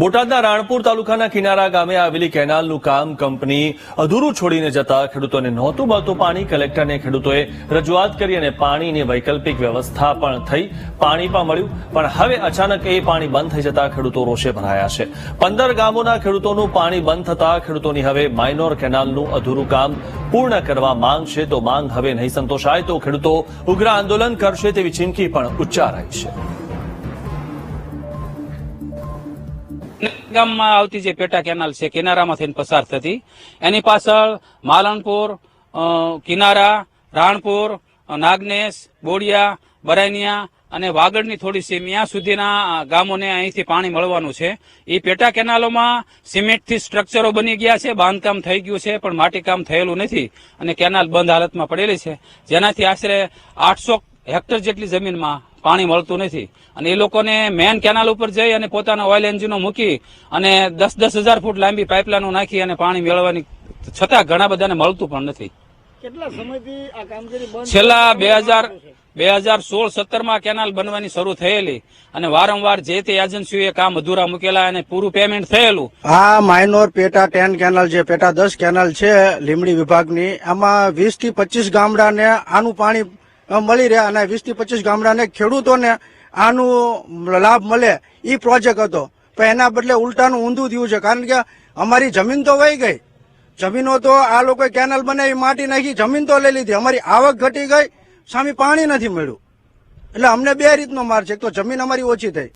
બોટાદના રાણપુર તાલુકાના કિનારા ગામે આવેલી કેનાલનું કામ કંપની અધૂરું છોડીને જતા ખેડૂતોને નહોતું મળતું પાણી, કલેક્ટરને ખેડૂતોએ રજૂઆત કરી અને પાણીની વૈકલ્પિક વ્યવસ્થા પણ થઈ, પાણી પણ મળ્યું. પણ હવે અચાનક એ પાણી બંધ થઈ જતા ખેડૂતો રોષે ભરાયા છે. પંદર ગામોના ખેડૂતોનું પાણી બંધ થતા ખેડૂતોની હવે માઇનોર કેનાલનું અધૂરું કામ પૂર્ણ કરવા માંગ છે. તો માંગ હવે નહીં સંતોષાય તો ખેડૂતો ઉગ્ર આંદોલન કરશે તેવી ચીમકી પણ ઉચ્ચારાઈ છે. ગામમાં આવતી જે પેટા કેનાલ છે, કિનારામાં થઈને પસાર થતી. એની પાછળ માલણપુર કિનારા, રાણપુર નાગનેશ બોડિયા બરાનિયા અને વાગડની થોડી સીમ ત્યાં સુધીના ગામોને અહીંથી પાણી મળવાનું છે. એ પેટા કેનાલોમાં સિમેન્ટથી સ્ટ્રક્ચરો બની ગયા છે, બાંધકામ થઈ ગયું છે, પણ માટીકામ થયેલું નથી અને કેનાલ બંધ હાલતમાં પડેલી છે. જેનાથી આશરે આઠસો હેક્ટર જેટલી જમીનમાં પાણી મળતું નથી. અને એ લોકોને મેન કેનાલ ઉપર જઈ અને પોતાના ઓઇલ એન્જિનો મૂકી અને દસ દસ હજાર ફૂટ લાંબી પાઇપલાઈનો નાખી અને પાણી મેળવવાની છતાં ઘણા બધાને મળતું પણ નથી. કેટલા સમયથી આ કામગીરી બંધ છેલ્લા બે હજાર બે હજાર સોળ સત્તરમાં કેનાલ બનવાની શરૂ થયેલી અને વારંવાર જે તે એજન્સીઓએ કામ અધૂરા મૂકેલા અને પૂરું પેમેન્ટ થયેલું. આ માઇનોર પેટા ટેન કેનાલ છે પેટા દસ કેનાલ છે લીમડી વિભાગની. આમાં વીસથી પચીસ ગામડાને આનું પાણી મળી રહે અને વીસથી પચીસ ગામડાને ખેડૂતોને આનું લાભ મળે એ પ્રોજેક્ટ હતો. પણ એના બદલે ઉલટાનું ઊંધું થયું છે. કારણ કે અમારી જમીન તો વહી ગઈ. જમીનો તો આ લોકોએ કેનાલ બનાવી, માટી નાખી, જમીન તો લઈ લીધી. અમારી આવક ઘટી ગઈ. સામે પાણી નથી મળ્યું. એટલે અમને બે રીતનો માર છે. એક તો જમીન અમારી ઓછી થઈ.